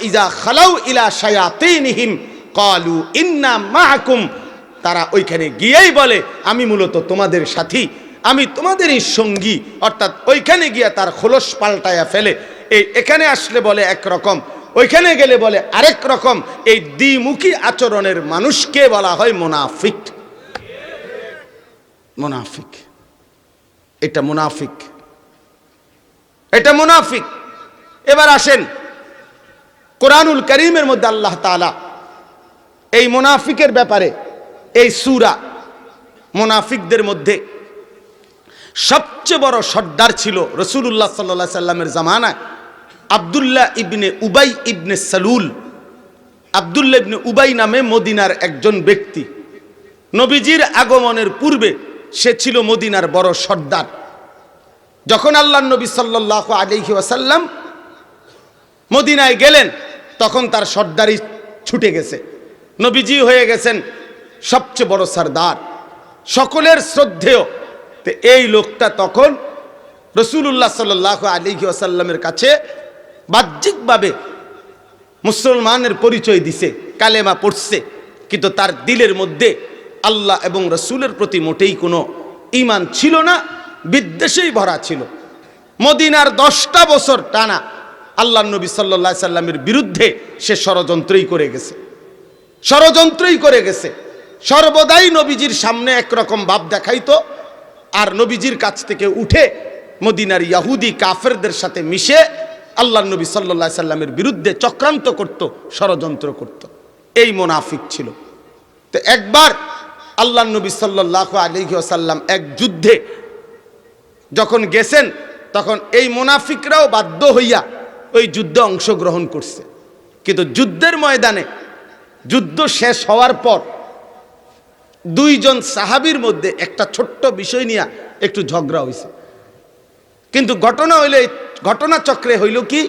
ইজা খালাউ ইলা শায়াতিনহিম ক্বালু ইন্না মাআকুম তারা ওইখানে গিয়েই বলে, আমি মূলত তোমাদের সাথী, আমি তোমাদেরই সঙ্গী। অর্থাৎ ওইখানে গিয়ে তার খোলস পাল্টায়া ফেলে। এই এখানে আসলে বলে একরকম, ওইখানে গেলে বলে আরেক রকম। এই দ্বিমুখী আচরণের মানুষকে বলা হয় মোনাফিক। মোনাফিক। এটা মুনাফিক। এটা মুনাফিক। এবার আসেন কোরআনুল করিমের মধ্যে আল্লাহ তাআলা এই মোনাফিকের ব্যাপারে, এই সুরা মোনাফিকদের মধ্যে সবচেয়ে বড় সর্দার ছিল রসুল্লাহ সাল্লা সাল্লামের জামানায় আবদুল্লাহ ইবনে উবাই ইবনে সালুল। আবদুল্লাহ ইবনে উবাই নামে মদিনার একজন ব্যক্তি। নবীজির আগমনের পূর্বে সে ছিল মদিনার বড় সর্দার। যখন আল্লাহ নবী সাল্লাহ আলহি ওয়াসাল্লাম মদিনায় গেলেন তখন তার সর্দারি ছুটে গেছে। নবীজি হয়ে গেছেন সবচেয়ে বড় সর্দার। সকলের শ্রদ্ধেয়। তো এই লোকটা তখন রসুল্লাহ সাল্লাহ আলিহি আসাল্লামের কাছে বাহ্যিকভাবে মুসলমানের পরিচয় দিছে, কালেমা পড়ছে। কিন্তু তার দিলের মধ্যে আল্লাহ এবং রসুলের প্রতি মোটেই কোনো ইমান ছিল না, বিদ্বেষেই ভরা ছিল। মদিনার দশটা বছর টানা আল্লাহ নবী সাল্লা সাল্লামের বিরুদ্ধে সে ষড়যন্ত্রই করে গেছে। ষড়যন্ত্রই করে গেছে। সর্বদাই নবীজির সামনে একরকম ভাব দেখাইতো আর নবীজির কাছ থেকে উঠে মদিনার ইয়াহুদি কাফেরদের সাথে মিশে আল্লাহ নবী সাল্লা সাল্লামের বিরুদ্ধে চক্রান্ত করত, ষড়যন্ত্র করত। এই মোনাফিক ছিল। তো একবার আল্লাহ নবী সাল্লাহ আলহি আসাল্লাম এক যুদ্ধে যখন গেছেন, তখন এই মোনাফিকরাও বাধ্য হইয়া ওই যুদ্ধে অংশগ্রহণ করছে। কিন্তু যুদ্ধের ময়দানে যুদ্ধ শেষ হওয়ার পর দুইজন সাহাবির মধ্যে একটা ছোট্ট বিষয় নিয়ে একটু ঝগড়া হয়েছে কিন্তু ঘটনা হইলে, ঘটনা চক্রে হইল কি,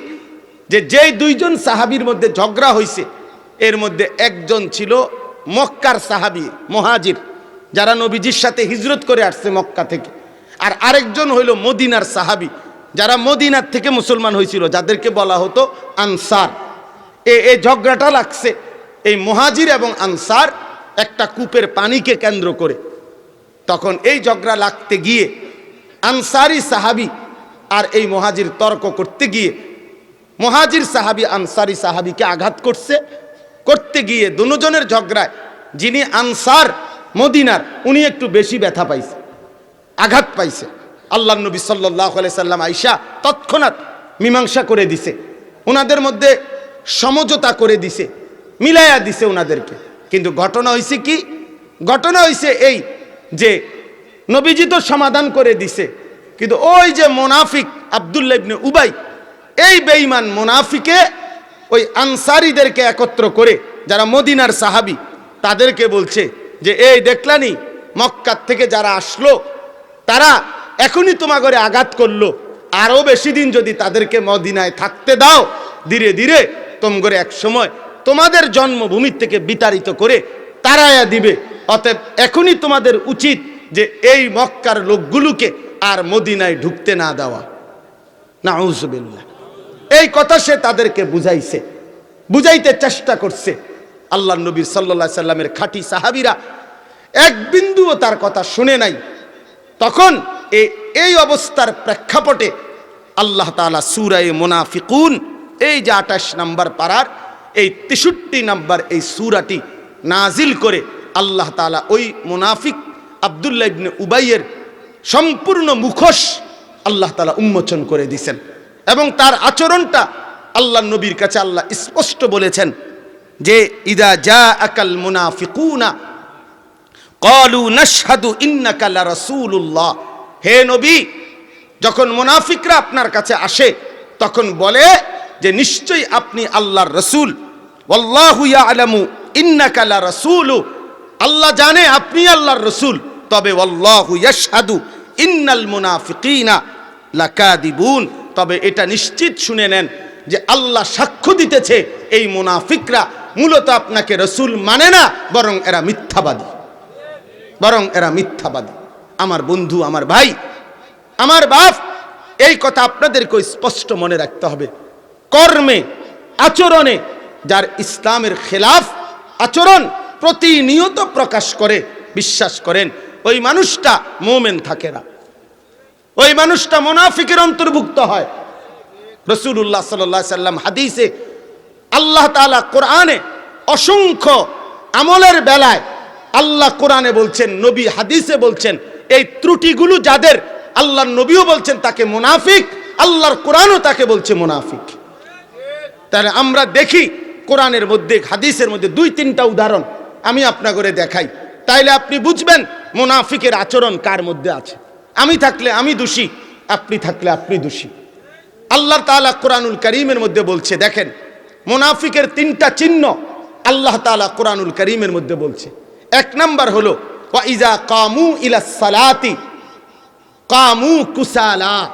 যে যেই দুইজন সাহাবির মধ্যে ঝগড়া হয়েছে এর মধ্যে একজন ছিল মক্কার সাহাবি, মহাজির, যারা নবীজির সাথে হিজরত করে আসছে মক্কা থেকে। আর আরেকজন হইল মদিনার সাহাবি যারা মদিনার থেকে মুসলমান হয়েছিল, যাদেরকে বলা হতো আনসার। এ এই ঝগড়াটা লাগছে। এই মহাজির এবং আনসার একটা কূপের পানিকে কেন্দ্র করে। তখন এই ঝগড়া লাগতে গিয়ে আনসারি সাহাবি আর এই মহাজির তর্ক করতে গিয়ে, মহাজির সাহাবি, আনসারি সাহাবিকে আঘাত করছে। করতে গিয়ে দুজনের ঝগড়ায় যিনি আনসার মদিনার, উনি একটু বেশি ব্যথা পাইছে, আঘাত পাইছে। আল্লাহ নবী সাল্লাহ সাল্লাম আইসা তৎক্ষণাৎ মীমাংসা করে দিছে। ওনাদের মধ্যে সমঝোতা করে দিছে, মিলাইয়া দিছে ওনাদেরকে কিন্তু ঘটনা হয়েছে কি? ঘটনা হয়েছে এই যে নবীজি তো সমাধান করে দিছে, কিন্তু ওই যে মোনাফিক আবদুল্লা ইবনে উবাই, এই বেঈমান মোনাফিকে ওই আনসারিদেরকে একত্র করে যারা মদিনার সাহাবি, তাদেরকে বলছে যে, এই দেখলানি, মক্কার থেকে যারা আসলো, তারা এখনই তোমাগরে আঘাত করল। আরও বেশি দিন যদি তাদেরকে মদিনায় থাকতে দাও, ধীরে ধীরে তোমগরে এক সময় তোমাদের জন্মভূমির থেকে বিতাড়িত করে তারায়া দিবে। অতএব এখনই তোমাদের উচিত যে এই মক্কার লোকগুলোকে আর মদিনায় ঢুকতে না দেওয়া। নাউজবিল্লাহ। এই কথা সে তাদেরকে বুঝাইছে। বুঝাইতে চেষ্টা করছে। আল্লাহ নবী সাল্লা সাল্লামের খাঁটি সাহাবিরা এক বিন্দুও তার কথা শুনে নাই। তখন এই অবস্থার প্রেক্ষাপটে আল্লাহ তালা সুরায় মোনাফিকুন, এই যে আঠাশ নাম্বার পাড়ার এই তেষট্টি নাম্বার এই সুরাটি নাজিল করে আল্লাহ তালা ওই মুনাফিক আবদুল্লাহ ইবনে উবাইয়ের সম্পূর্ণ মুখোশ আল্লাহ তালা উন্মোচন করে দিছেন এবং তার আচরণটা আল্লাহ নবীর কাছে আল্লাহ স্পষ্ট বলেছেন যে, ইদা যা আকাল মুনাফিকুনা কলু নশহাদু ইন্নাকা লারাসূলুল্লাহ হে নবী, যখন মুনাফিকরা আপনার কাছে আসে, তখন বলে যে নিশ্চয়ই আপনি আল্লাহর রসুল। ওয়াল্লাহু ইয়ালামু ইন্নাকা লারাসূলু আল্লাহ জানে আপনি আল্লাহর রসুল। তবে ওয়াল্লাহু ইয়াশহাদু ইন্নাল মুনাফিকিনা তবে এটা নিশ্চিত শুনে নেন যে আল্লাহ সাক্ষ্য দিতেছে এই মুনাফিকরা মূলত আপনাকে রসুল মানে না, বরং এরা মিথ্যাবাদী। বরং এরা মিথ্যাবাদী। আমার বন্ধু, আমার ভাই, আমার বাপ, এই কথা আপনাদেরকে স্পষ্ট মনে রাখতে হবে। কর্মে, আচরণে, যার ইসলামের খেলাফ আচরণ প্রতিনিয়ত প্রকাশ করে, বিশ্বাস করেন, ওই মানুষটা মোমেন থাকে না। ওই মানুষটা মোনাফিকের অন্তর্ভুক্ত হয়। রসুল্লাহ সাল্লাহ সাল্লাম হাদিসে আল্লাহ তালা কোরআনে অসংখ্য আমলের বেলায় আল্লাহ কোরআনে বলছেন, নবী হাদিসে বলছেন এই ত্রুটিগুলো যাদের আল্লাহর নবীও বলছেন তাকে মুনাফিক, আল্লাহর কোরআনও তাকে বলছে মুনাফিক। তাহলে আমরা দেখি কোরআনের মধ্যে, হাদিসের মধ্যে দুই, তিনটা উদাহরণ আমি আপনা করে দেখাই। তাইলে আপনি বুঝবেন মুনাফিকের আচরণ কার মধ্যে আছে। আমি থাকলে আমি দোষী, আপনি থাকলে আপনি দোষী। আল্লাহ তাআলা কোরআনুল করিমের মধ্যে বলছে, দেখেন, মুনাফিকের তিনটা চিহ্ন আল্লাহ তাআলা কোরআনুল করিমের মধ্যে বলছে। এক নাম্বার হলো কামু ইলা সালাতি। কামু কুসালা।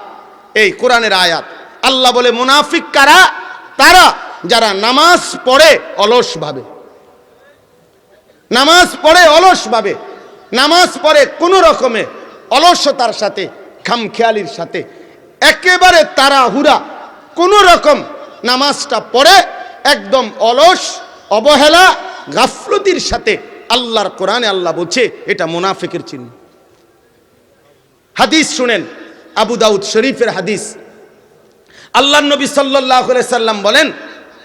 এই কোরআনের আয়াত। আল্লাহ বলে, মুনাফিক কারা? তারা যারা নামাজ পড়ে অলস ভাবে। নামাজ পড়ে অলস ভাবে। নামাজ পড়ে কোনো রকমে অলসতার সাথে, খামখেয়ালির সাথে। একেবারে তারা হুরা কোনো রকম নামাজটা পড়ে একদম অলস, অবহেলা, গাফলতির সাথে আল্লাহর কোরআনে আল্লাহ বলছে, এটা মুনাফিকের চিহ্ন। হাদিস শুনেন, আবু দাউদ শরীফের হাদিস। আল্লাহ নবী সাল্লাহ সাল্লাম বলেন,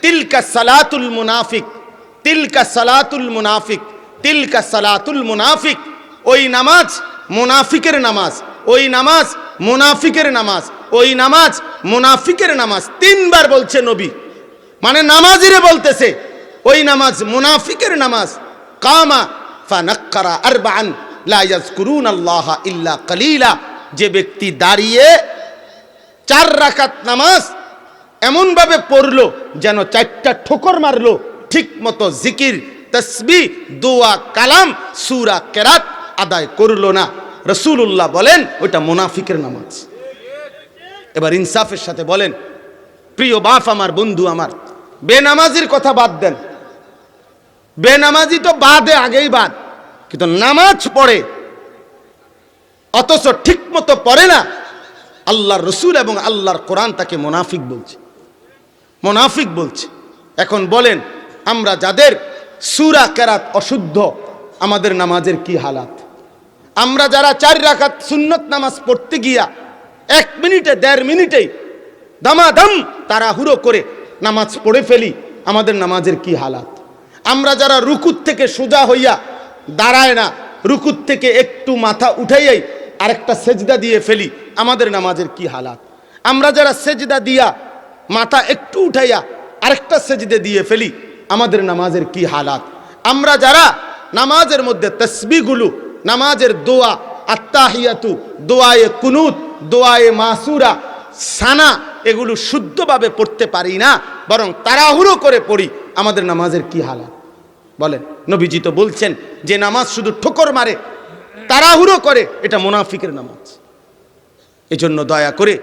তিলকা সালাতুল মুনাফিক, তিলকা সালাতুল মুনাফিক, তিলকা সালাতুল মুনাফিক। ওই নামাজ মুনাফিকের নামাজ, ওই নামাজ মুনাফিকের নামাজ, ওই নামাজ মুনাফিকের নামাজ। তিনবার বলছে নবী। মানে নামাজিরে বলতেছে, ওই নামাজ মুনাফিকের নামাজ। কামা ফানাক্কারা আরবান আল্লাহ ইল্লা কালিলা। যে ব্যক্তি দাঁড়িয়ে চার রাকাত নামাজ এমনভাবে পড়ল, যেন চারটা ঠোকর মারলো ঠিক মতো জিকির, তসবি, দোয়া, কালাম, সুরা কেরাত আদায় করল না। রসুল্লাহ বলেন, ওইটা মুনাফিকের নামাজ। এবার ইনসাফের সাথে বলেন, প্রিয় বাপ আমার, বন্ধু আমার, বেনামাজির কথা বাদ দেন। বেনামাজি তো বাদে, আগেই বাদ। কিন্তু নামাজ পড়ে, অথচ ঠিক মতো পড়ে না, আল্লাহর রসুল এবং আল্লাহর কোরআন তাকে মোনাফিক বলছে। মোনাফিক বলছে। এখন বলেন, আমরা যাদের সুরা কেরাত অশুদ্ধ, আমাদের নামাজের কি হালাত? আমরা যারা চার রাখাত সুন্নত নামাজ পড়তে গিয়া, এক মিনিটে, দেড় মিনিটেই দামাদাম তারা হুড়ো করে নামাজ পড়ে ফেলি, আমাদের নামাজের কি হালাত? আমরা যারা রুকুত থেকে সোজা হইয়া দাঁড়ায় না রুকুত থেকে একটু মাথা উঠাইয়াই আরেকটা সেজদা দিয়ে ফেলি, আমাদের নামাজের কি হালাত? আমরা যারা সেজদা দিয়া মাথা একটু উঠাইয়া আরেকটা সেজদে দিয়ে ফেলি, আমাদের নামাজের কি হালাত? আমরা যারা নামাজের মধ্যে তসবিগুলো নামাজের দোয়া আত্মাহিয়াতু দোয়ায়ে কুনুত, দোয়ায়ে মাসুরা, সানা, এগুলো শুদ্ধভাবে পড়তে পারি না, বরং তাড়াহুড়ো করে পড়ি আমাদের নামাজের কি হালা বলেন, নবীজি তো বলছেন যে নামাজ শুধু ঠোকর মারে, তাড়াহুড়ো করে, এটা মোনাফিকের নামাজ। এজন্য দয়া করে